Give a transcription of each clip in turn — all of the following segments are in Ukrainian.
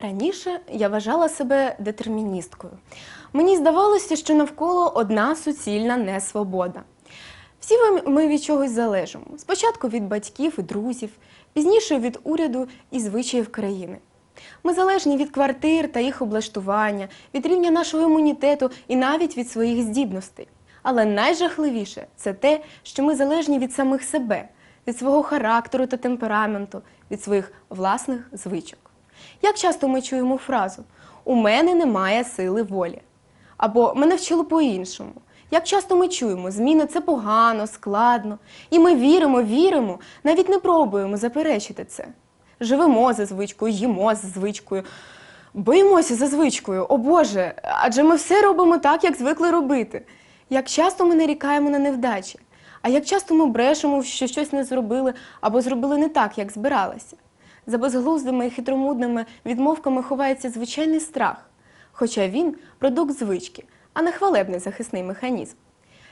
Раніше я вважала себе детерміністкою. Мені здавалося, що навколо одна суцільна несвобода. Всі ми від чогось залежимо. Спочатку від батьків і друзів, пізніше від уряду і звичаїв країни. Ми залежні від квартир та їх облаштування, від рівня нашого імунітету і навіть від своїх здібностей. Але найжахливіше це те, що ми залежні від самих себе, від свого характеру та темпераменту, від своїх власних звичок. Як часто ми чуємо фразу У мене немає сили волі або мене вчили по-іншому. Як часто ми чуємо, зміни це погано, складно, і ми віримо, віримо, навіть не пробуємо заперечити це. Живемо за звичкою, їмо за звичкою, боїмося за звичкою. О Боже, адже ми все робимо так, як звикли робити. Як часто ми нарікаємо на невдачі, а як часто ми брешемо, що щось не зробили або зробили не так, як збиралися. За безглуздими і хитромудними відмовками ховається звичайний страх, хоча він продукт звички, а не хвалебний захисний механізм.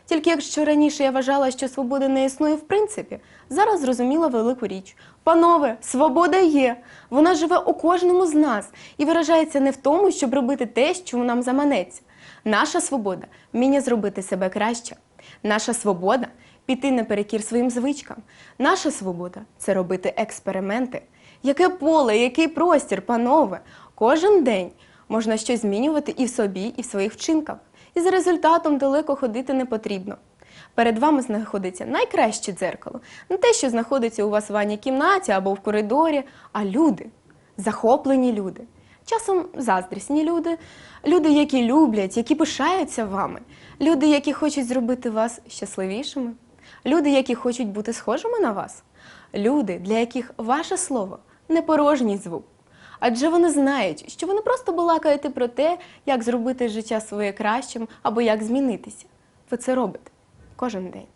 Тільки якщо раніше я вважала, що свободи не існує в принципі, зараз зрозуміла велику річ. Панове, свобода є. Вона живе у кожному з нас і виражається не в тому, щоб робити те, що нам заманеться. Наша свобода вміння зробити себе краще. Наша свобода піти наперекір своїм звичкам. Наша свобода це робити експерименти. Яке поле, який простір, панове, кожен день можна щось змінювати і в собі, і в своїх вчинках. І за результатом далеко ходити не потрібно. Перед вами знаходиться найкраще дзеркало. Не те, що знаходиться у вас в ванній кімнаті або в коридорі, а люди, захоплені люди. Часом заздрісні люди, люди, які люблять, які пишаються вами, люди, які хочуть зробити вас щасливішими, люди, які хочуть бути схожими на вас, люди, для яких ваше слово не порожній звук. Адже вони знають, що ви не просто балакаєте про те, як зробити життя своє кращим або як змінитися. Ви це робите кожен день.